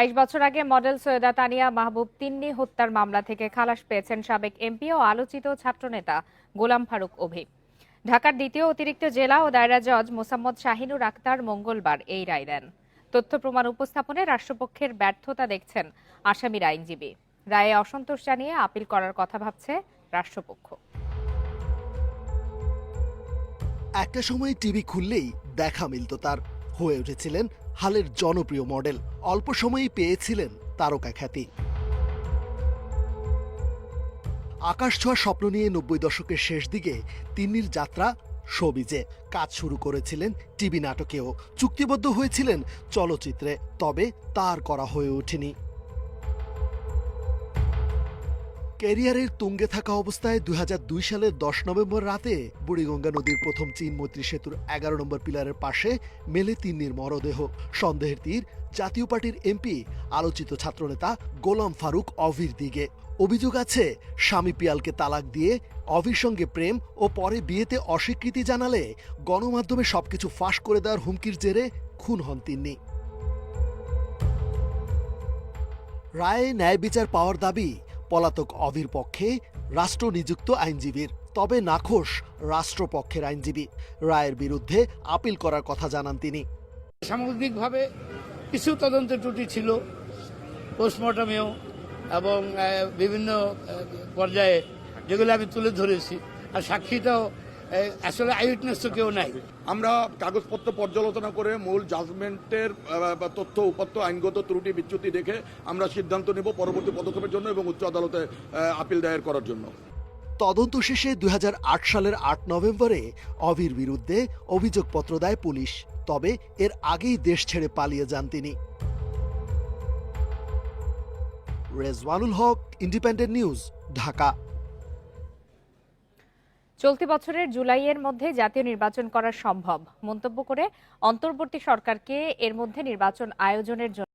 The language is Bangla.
বাইশ বছর আগে মডেল সৈয়দা তানিয়া মাহবুব তিন্নি হত্যার মামলা থেকে খালাস পেয়েছেন সাবেক এমপি ও আলোচিত ছাত্রনেতা গোলাম ফারুক অভি। ঢাকার দ্বিতীয় অতিরিক্ত জেলা ও দায়রা জজ মোসাম্মদ শাহিনুর আক্তার মঙ্গলবার এই রায় দেন। তথ্য প্রমাণ উপস্থাপনে রাষ্ট্রপক্ষের ব্যর্থতা দেখছেন আসামির আইনজীবী। রায়ে অসন্তোষ জানিয়ে আপিল করার কথা ভাবছে রাষ্ট্রপক্ষ। একটা সময় টিভি খুললেই দেখা মিলত তার হয়ে উঠেছিলেন হালের জনপ্রিয় মডেল। অল্প সময়েই পেয়েছিলেন তারকা খ্যাতি। আকাশ ছোঁয়া স্বপ্ন নিয়ে নব্বই দশকের শেষ দিকে তিন্নির যাত্রা সবিজে কাজ শুরু করেছিলেন টিভি নাটকেও। চুক্তিবদ্ধ হয়েছিলেন চলচ্চিত্রে, তবে তার করা হয়ে ওঠেনি। ক্যারিয়ারের তুঙ্গে থাকা অবস্থায় দুই হাজার দুই সালের দশ নভেম্বর রাতে বুড়িগঙ্গা নদীর প্রথম চীন মৈত্রী সেতুর এগারো নম্বর পিলারের পাশে মেলে তিন্নির মরদেহ। সন্দেহের তীর, জাতীয় পার্টির এমপি, আলোচিত ছাত্রনেতা গোলাম ফারুক অভির দিকে। অভিযোগ আছে, স্বামী পিয়ালকে তালাক দিয়ে অভির সঙ্গে প্রেম ও পরে বিয়েতে অস্বীকৃতি জানালে গণমাধ্যমে সবকিছু ফাঁস করে দেওয়ার হুমকির জেরে খুন হন তিন্নি। রায়ে ন্যায় বিচার পাওয়ার দাবি পলাতক অবির পক্ষে রাষ্ট্র নিযুক্ত আইনজীবীর, তবে নাখোশ রাষ্ট্রপক্ষের আইনজীবী। রায়ের বিরুদ্ধে আপিল করার কথা জানান তিনি। সামগ্রিকভাবে কিছু তদন্তের ত্রুটি ছিল, পোস্টমর্টমেও এবং বিভিন্ন পর্যায়ে যেগুলো আমি তুলে ধরেছি, আর সাক্ষীটাও আসলে আইউটনেস তো কেউ নাই। আমরা কাগজপত্র পর্যালোচনা করে মূল জাজমেন্টের তথ্য উপাত্ত আইনগত ত্রুটি বিচ্যুতি দেখে আমরা সিদ্ধান্ত নেব পরবর্তী পদক্ষেপের জন্য এবং উচ্চ আদালতে আপিল দায়ের করার জন্য। তদন্ত শেষে দুই হাজার আট সালের আট নভেম্বরে অভির বিরুদ্ধে অভিযোগপত্র দেয় পুলিশ। তবে এর আগেই দেশ ছেড়ে পালিয়ে যান তিনি। Rezwanul Haque Independent News Dhaka. চলতি বছরের জুলাইয়ের মধ্যে জাতীয় নির্বাচন করা সম্ভব। মন্তব্য করে অন্তর্বর্তী সরকারকে এর মধ্যে নির্বাচন আয়োজনের জন্য